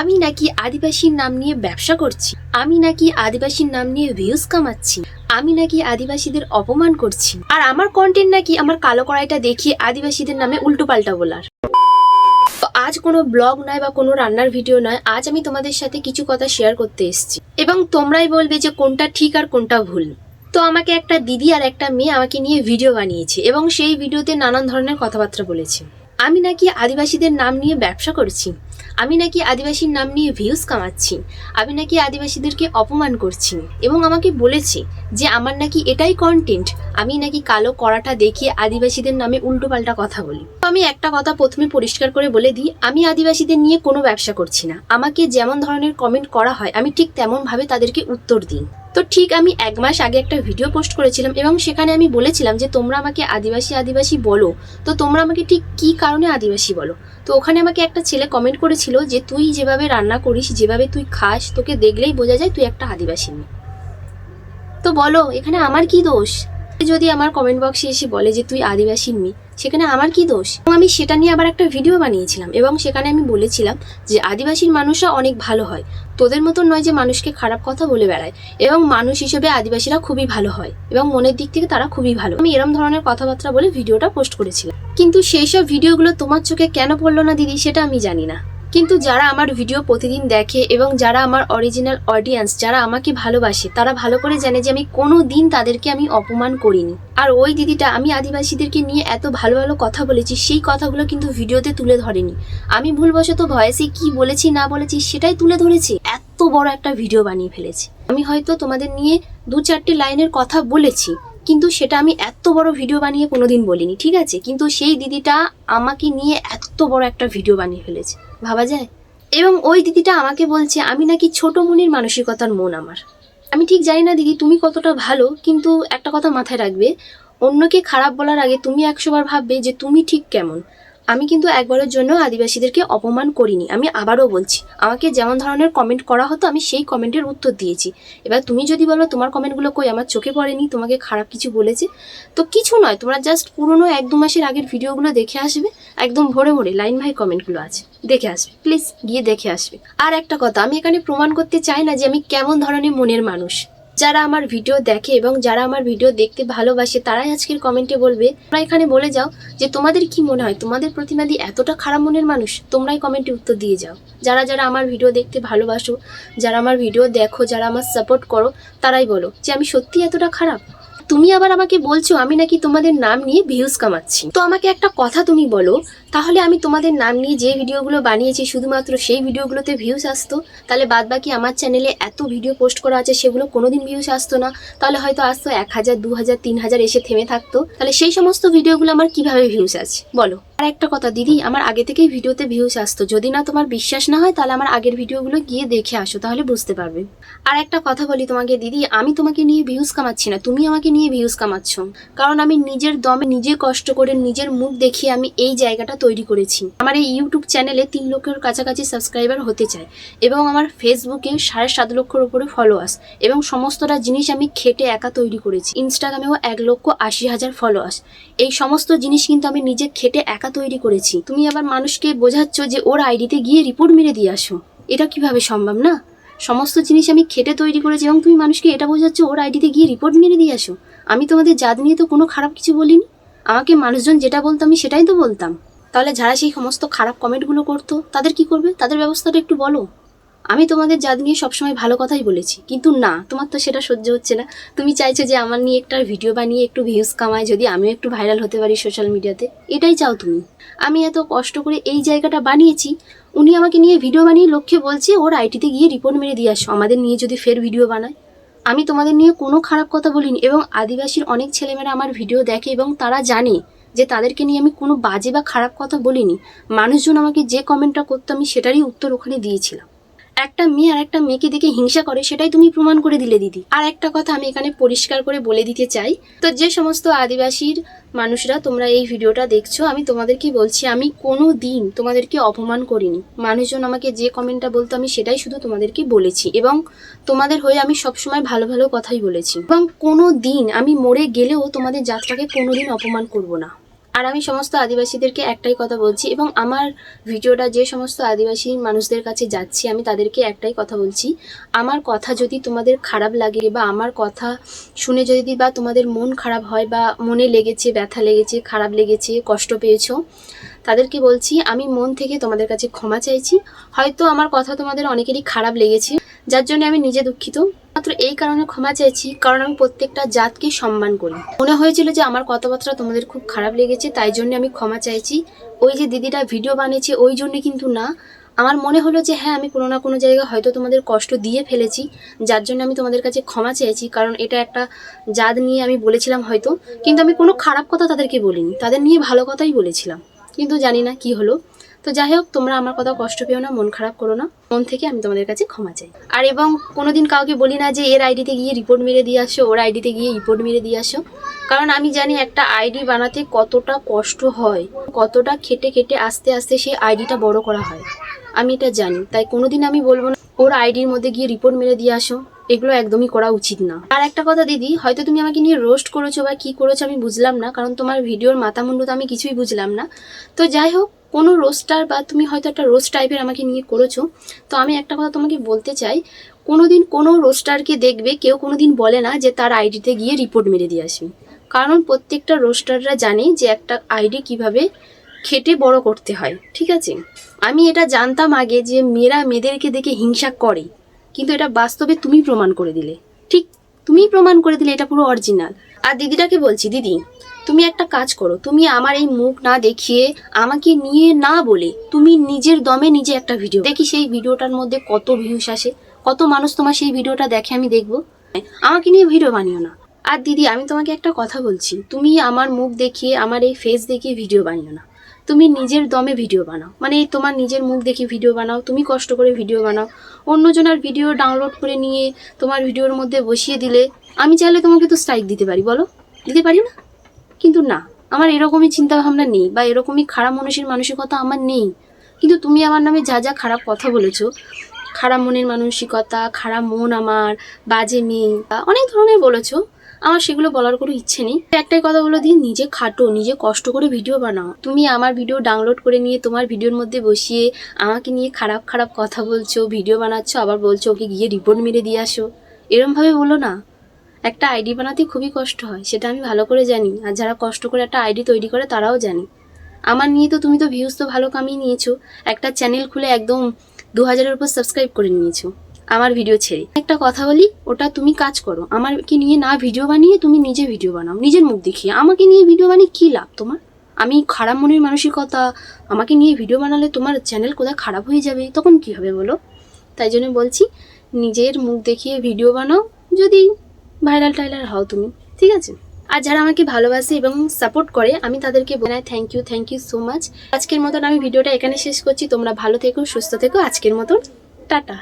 আমি নাকি আদিবাসীর নাম নিয়ে ব্যবসা করছি। আমি নাকি আদিবাসীর নাম নিয়ে ভিউজ কামাচ্ছি। আমি নাকি আদিবাসীদের অপমান করছি। আর আমার কন্টেন্ট নাকি আমার কালো কড়াইটা দেখিয়ে আদিবাসীদের নামে উল্টোপাল্টা বলার। তো আজ কোনো ব্লগ নয় বা কোনো রান্নার ভিডিও নয়, আজ আমি তোমাদের সাথে কিছু কথা শেয়ার করতে এসেছি। এবং তোমরাই বলবে যে কোনটা ঠিক আর কোনটা ভুল। তো আমাকে একটা দিদি আর একটা মেয়ে আমাকে নিয়ে ভিডিও বানিয়েছে এবং সেই ভিডিওতে নানান ধরনের কথাবার্তা বলেছে। আমি নাকি আদিবাসীদের নাম নিয়ে ব্যবসা করছি। আমি নাকি আদিবাসীর নাম নিয়ে ভিউজ কামাচ্ছি। আমি নাকি আদিবাসীদেরকে অপমান করছি এবং আমাকে বলেছে যে আমার নাকি এটাই কন্টেন্ট আমি নাকি কালো কড়াটা দেখিয়ে আদিবাসীদের নামে উল্টোপাল্টা কথা বলি। আমি একটা কথা প্রথমে পরিষ্কার করে বলে দিই, আমি আদিবাসীদের নিয়ে কোনো ব্যবসা করছি না। আমাকে যেমন ধরনের কমেন্ট করা হয়, আমি ঠিক তেমনভাবে তাদেরকে উত্তর দিই। তো ঠিক আমি এক মাস আগে একটা ভিডিও পোস্ট করেছিলাম এবং সেখানে আমি বলেছিলাম যে, তোমরা আমাকে আদিবাসী আদিবাসী বলো। তো তোমরা আমাকে ঠিক কী কারণে আদিবাসী বলো? তো ওখানে আমাকে একটা ছেলে কমেন্ট করেছিল যে, তুই যেভাবে রান্না করিস, যেভাবে তুই খাস, তোকে দেখলেই বোঝা যায় তুই একটা আদিবাসী মেয়ে। তো বলো, এখানে আমার কি দোষ? যদি আমার কমেন্ট বক্সে এসে বলে যে, তুই আদিবাসীর মেয়ে, সেখানে আমার কি দোষ? আমি সেটা নিয়ে আবার একটা ভিডিও বানিয়েছিলাম এবং সেখানে আমি বলেছিলাম যে, আদিবাসীর মানুষরা অনেক ভালো হয়। তোদের মতন নয় যে মানুষকে খারাপ কথা বলে বেড়ায়। এবং মানুষ হিসেবে আদিবাসীরা খুবই ভালো হয়। এবং মনের দিক থেকে তারা খুবই ভালো। আমি এরম ধরনের কথাবার্তা বলে ভিডিওটা পোস্ট করেছিলাম। কিন্তু সেই সব ভিডিওগুলো তোমার চোখে কেন পড়ল না দিদি, সেটা আমি জানি না। কিন্তু যারা আমার ভিডিও প্রতিদিন দেখে এবং যারা আমার অরিজিনাল অডিয়েন্স যারা আমাকে ভালোবাসে, তারা ভালো করে জানে যে আমি কোনো দিন তাদেরকে আমি অপমান করিনি। আর ওই দিদিটা, আমি আদিবাসীদেরকে নিয়ে এত ভালো ভালো কথা বলেছি, সেই কথাগুলো কিন্তু ভিডিওতে তুলে ধরেনি। আমি ভুলবশত ভয়েসে কি বলেছি, না বলেছি, সেটাই তুলে ধরেছি। এত বড় একটা ভিডিও বানিয়ে ফেলেছি। আমি হয়তো তোমাদের নিয়ে দু চারটে লাইনের কথা বলেছি, কিন্তু সেটা আমি এত বড় ভিডিও বানিয়ে কোনোদিন বলিনি, ঠিক আছে? কিন্তু সেই দিদিটা আমাকে নিয়ে এত বড় একটা ভিডিও বানিয়ে ফেলেছে। ভাবা যায়? এবং ওই দিদিটা আমাকে বলছে, আমি নাকি ছোট মনির মানসিকতার মন আমার। আমি ঠিক জানি না দিদি, তুমি কতটা ভালো, কিন্তু একটা কথা মাথায় রাখবে, অন্যকে খারাপ বলার আগে তুমি একশোবার ভাববে যে তুমি ঠিক কেমন। আমি কিন্তু একবারের জন্য আদিবাসীদেরকে অপমান করিনি, আমি আবারও বলছি। আমাকে যেমন ধরনের কমেন্ট করা হতো, আমি সেই কমেন্টের উত্তর দিয়েছি। এবার তুমি যদি বলো তোমার কমেন্টগুলো কই, আমার চোখে পড়েনি, তোমাকে খারাপ কিছু বলেছে, তো কিছু নয়, তোমরা জাস্ট পুরনো এক দু মাসের আগের ভিডিওগুলো দেখে আসবে, একদম ভরে ভরে লাইন ভাই কমেন্টগুলো আছে, দেখে আসবে প্লিজ গিয়ে দেখে আসবে। আর একটা কথা, আমি এখানে প্রমাণ করতে চাই না যে আমি কেমন ধরনের মনের মানুষ। যারা আমার ভিডিও দেখে এবং যারা আমার ভিডিও দেখতে ভালোবাসে, তারাই আজকের কমেন্টে বলবে, তোমরা এখানে বলে যাও যে তোমাদের কি মনে হয়? তোমাদের প্রতিমাদি এতটা খারাপ মনের মানুষ? তোমরাই কমেন্টে উত্তর দিয়ে যাও। যারা যারা আমার ভিডিও দেখতে ভালোবাসো, যারা আমার ভিডিও দেখো, যারা আমার সাপোর্ট করো, তারাই বলো যে আমি সত্যি এতটা খারাপ? তুমি আবার আমাকে বলছো আমি নাকি তোমাদের নাম নিয়ে ভিউজ কামাচ্ছি। তো আমাকে একটা কথা তুমি বলো, তাহলে আমি তোমাদের নাম নিয়ে যে ভিডিওগুলো বানিয়েছি, শুধুমাত্র সেই ভিডিওগুলোতে ভিউজ আসতো, তাহলে বাদ বাকি আমার চ্যানেলে এত ভিডিও পোস্ট করা আছে, সেগুলো কোনোদিন ভিউজ আসতো না, তাহলে হয়তো আসতো এক হাজার, দু হাজার, তিন হাজার এসে থেমে থাকতো, তাহলে সেই সমস্ত ভিডিওগুলো আমার কীভাবে ভিউজ আছে? বলো। আর একটা কথা, দিদি, আমার আগে থেকেই ভিডিওতে ভিউজ আসতো। যদি না তোমার বিশ্বাস না হয়, তাহলে আমার আগের ভিডিওগুলো গিয়ে দেখে আসো, তাহলে বুঝতে পারবে। আর একটা কথা বলি তোমাকে, দিদি, আমি তোমাকে নিয়ে ভিউজ কামাচ্ছি না, তুমি আমাকে নিয়ে ভিউজ কামাচ্ছ। কারণ আমি নিজের দমে নিজে কষ্ট করে নিজের মুখ দেখিয়ে আমি এই জায়গাটা তৈরি করেছি। আমার এই ইউটিউব চ্যানেলে তিন লক্ষের কাছাকাছি সাবস্ক্রাইবার হতে চায় এবং আমার ফেসবুকে সাড়ে সাত লক্ষের উপরে ফলোয়ার্স এবং সমস্তটা জিনিস আমি খেটে একা তৈরি করেছি। ইনস্টাগ্রামেও এক লক্ষ আশি হাজার ফলোয়ার্স এই সমস্ত জিনিস কিন্তু আমি নিজে খেটে একা তৈরি করেছি। তুমি আবার মানুষকে বোঝাচ্ছ যে ওর আইডিতে গিয়ে রিপোর্ট মেরে দিয়ে আসো। এটা কীভাবে সম্ভব না? সমস্ত জিনিস আমি খেটে তৈরি করেছি এবং তুমি মানুষকে এটা বোঝাচ্ছ ওর আইডিতে গিয়ে রিপোর্ট মেরে দিয়ে আসো। আমি তোমাদের জাত নিয়ে তো কোনো খারাপ কিছু বলিনি। আমাকে মানুষজন যেটা বলতো আমি সেটাই তো বলতাম। তাহলে যারা সেই সমস্ত খারাপ কমেন্টগুলো করতো, তাদের কি করবে? তাদের ব্যবস্থাটা একটু বলো। আমি তোমাদের জাত নিয়ে সবসময় ভালো কথাই বলেছি, কিন্তু না, তোমার তো সেটা সহ্য হচ্ছে না। তুমি চাইছো যে আমার নিয়ে একটা ভিডিও বানিয়ে একটু ভিউজ কামায় যদি আমিও একটু ভাইরাল হতে পারি সোশ্যাল মিডিয়াতে এটাই চাও তুমি। আমি এত কষ্ট করে এই জায়গাটা বানিয়েছি, উনি আমাকে নিয়ে ভিডিও বানিয়ে লক্ষ্যে বলছে, ওর আইটিতে গিয়ে রিপোর্ট মেরে দিয়ে আসো, আমাদের নিয়ে যদি ফের ভিডিও বানায়। আমি তোমাদের নিয়ে কোনো খারাপ কথা বলিনি, এবং আদিবাসীর অনেক ছেলেমেয়েরা আমার ভিডিও দেখে এবং তারা জানে যে তাদেরকে নিয়ে আমি কোনো বাজে বা খারাপ কথা বলিনি। মানুষজন আমাকে যে কমেন্টটা করতো, আমি সেটারই উত্তর ওখানে দিয়েছিলাম। একটা মেয়ে আর একটা মেয়েকে দেখে হিংসা করে, সেটাই তুমি প্রমাণ করে দিলে দিদি। আর একটা কথা আমি এখানে পরিষ্কার করে বলে দিতে চাই। তো যে সমস্ত আদিবাসীর মানুষরা তোমরা এই ভিডিওটা দেখছ, আমি তোমাদেরকে বলছি, আমি কোনো দিন তোমাদেরকে অপমান করিনি। মানুষজন আমাকে যে কমেন্টটা বলতো, আমি সেটাই শুধু তোমাদেরকে বলেছি এবং তোমাদের হয়ে আমি সবসময় ভালো ভালো কথাই বলেছি। এবং কোনো দিন আমি মরে গেলেও তোমাদের জাতটাকে কোনোদিন অপমান করব না। আর আমি সমস্ত আদিবাসীদেরকে একটাই কথা বলছি এবং আমার ভিডিওটা যে সমস্ত আদিবাসী মানুষদের কাছে যাচ্ছি, আমি তাদেরকে একটাই কথা বলছি। আমার কথা যদি তোমাদের খারাপ লাগে বা আমার কথা শুনে যদি বা তোমাদের মন খারাপ হয় বা মনে লেগেছে, ব্যথা লেগেছে, খারাপ লেগেছে, কষ্ট পেয়েছ, তাদেরকে বলছি, আমি মন থেকে তোমাদের কাছে ক্ষমা চাইছি। হয়তো আমার কথা তোমাদের অনেকেরই খারাপ লেগেছে, যার জন্য আমি নিজে দুঃখিত। মাত্র এই কারণে ক্ষমা চাইছি কারণ আমি প্রত্যেকটা জাতকে সম্মান করি। মনে হয়েছিল যে আমার কথাবার্তা তোমাদের খুব খারাপ লেগেছে, তাই জন্য আমি ক্ষমা চাইছি। ওই যে দিদিটা ভিডিও বানিয়েছে, ওই জন্য কিন্তু না। আমার মনে হলো যে হ্যাঁ আমি কোনো না কোনো জায়গায় হয়তো তোমাদের কষ্ট দিয়ে ফেলেছি, যার জন্য আমি তোমাদের কাছে ক্ষমা চেয়েছি, কারণ এটা একটা জাত নিয়ে আমি বলেছিলাম হয়তো। কিন্তু আমি কোনো খারাপ কথা তাদেরকে বলিনি, তাদের নিয়ে ভালো কথাই বলেছিলাম। কিন্তু জানি না কি হলো। তো যাই হোক, তোমরা আমার কথা কষ্ট পেও না, মন খারাপ করো না। মন থেকে আমি তোমাদের কাছে ক্ষমা চাই। আর এবং কোনোদিন কাউকে বলি না যে, এর আইডিতে গিয়ে রিপোর্ট মেরে দিয়ে আসো, ওর আইডিতে গিয়ে রিপোর্ট মেরে দিয়ে আসো। কারণ আমি জানি একটা আইডি বানাতে কতটা কষ্ট হয়, কতটা খেটে খেটে আস্তে আস্তে সেই আইডিটা বড় করা হয়। আমি এটা জানি, তাই কোনোদিন আমি বলব না, ওর আইডির মধ্যে গিয়ে রিপোর্ট মেরে দিয়ে আসো, এগুলো একদমই করা উচিত না। আর একটা কথা দিদি, হয়তো তুমি আমাকে নিয়ে রোস্ট করেছ বা কি করেছ আমি বুঝলাম না, কারণ তোমার ভিডিওর মাথা মুন্ডু তো আমি কিছুই বুঝলাম না। তো যাই হোক কোনো রোস্টার বা তুমি হয়তো একটা রোস্ট টাইপের আমাকে নিয়ে করেছ, তো আমি একটা কথা তোমাকে বলতে চাই কোনো দিন কোনো রোস্টারকে দেখবে, কেউ কোনো দিন বলে না যে তার আইডিতে গিয়ে রিপোর্ট মেরে দিয়ে আসবে। কারণ প্রত্যেকটা রোস্টাররা জানে যে একটা আইডি কীভাবে খেটে বড় করতে হয়, ঠিক আছে? আমি এটা জানতাম আগে যে মেয়েরা মেয়েদেরকে দেখে হিংসা করে, কিন্তু এটা বাস্তবে তুমি প্রমাণ করে দিলে, ঠিক? তুমি প্রমাণ করে দিলে এটা পুরো অরিজিনাল আর দিদিটাকে বলছি, দিদি তুমি একটা কাজ করো, তুমি আমার এই মুখ না দেখিয়ে আমাকে নিয়ে না বলে তুমি নিজের দমে নিজে একটা ভিডিও দেখি সেই ভিডিওটার মধ্যে কত ভিউস আসে, কত মানুষ তোমার সেই ভিডিওটা দেখে আমি দেখব। আমাকে নিয়ে ভিডিও বানিও না। আর দিদি, আমি তোমাকে একটা কথা বলছি, তুমি আমার মুখ দেখিয়ে, আমার এই ফেস দেখিয়ে ভিডিও বানিও না। তুমি নিজের দমে ভিডিও বানাও মানে তোমার নিজের মুখ দেখে ভিডিও বানাও, তুমি কষ্ট করে ভিডিও বানাও। অন্যজনের ভিডিও ডাউনলোড করে নিয়ে তোমার ভিডিওর মধ্যে বসিয়ে দিলে, আমি চাইলে তোমাকে তো স্ট্রাইক দিতে পারি, বলো? দিতে পারি না? কিন্তু না, আমার এরকমই চিন্তা ভাবনা নেই বা এরকমই খারাপ মানুষের মানসিকতা আমার নেই। কিন্তু তুমি আমার নামে যা যা খারাপ কথা বলেছ, খারাপ মনের মানসিকতা, খারাপ মন আমার, বাজে মেয়ে, বা অনেক ধরনের বলেছ, আমার সেগুলো বলার কোনো ইচ্ছে নেই। একটাই কথা বলে দিই, নিজে খাটো, নিজে কষ্ট করে ভিডিও বানাও। তুমি আমার ভিডিও ডাউনলোড করে নিয়ে তোমার ভিডিওর মধ্যে বসিয়ে আমাকে নিয়ে খারাপ খারাপ কথা বলছো, ভিডিও বানাচ্ছো, আবার বলছো ওকে গিয়ে রিপোর্ট মেরে দিয়ে আসো। এরমভাবে বলো না। একটা আইডি বানাতে খুবই কষ্ট হয়, সেটা আমি ভালো করে জানি। আর যারা কষ্ট করে একটা আইডি তৈরি করে, তারাও জানে। আমার নিয়ে তো তুমি তো ভিউজ তো ভালো কামিয়ে নিয়েছো। একটা চ্যানেল খুলে একদম দু হাজারের উপর সাবস্ক্রাইব করে নিয়েছো। আমার ভিডিও ছেড়ে। একটা কথা বলি, ওটা তুমি কাজ করো। আমাকে নিয়ে না ভিডিও বানিয়ে তুমি নিজে ভিডিও বানাও, নিজের মুখ দেখিয়ে। আমাকে নিয়ে ভিডিও বানিয়ে কী লাভ তোমার? আমি খারাপ মনের মানসিকতা আমাকে নিয়ে ভিডিও বানালে তোমার চ্যানেল কোথায় খারাপ হয়ে যাবে? তখন কি হবে বলো? তাই জন্য বলছি, নিজের মুখ দেখিয়ে ভিডিও বানাও। যদি ভাইরাল টাইলার হও তুমি, ঠিক আছে? আর যারা আমাকে ভালোবাসে এবং সাপোর্ট করে, আমি তাদেরকে বোনাই thank you thank you so much আজকের মতন আমি ভিডিওটা এখানে শেষ করছি। তোমরা ভালো থেকো, সুস্থ থেকো। আজকের মতন, টাটা।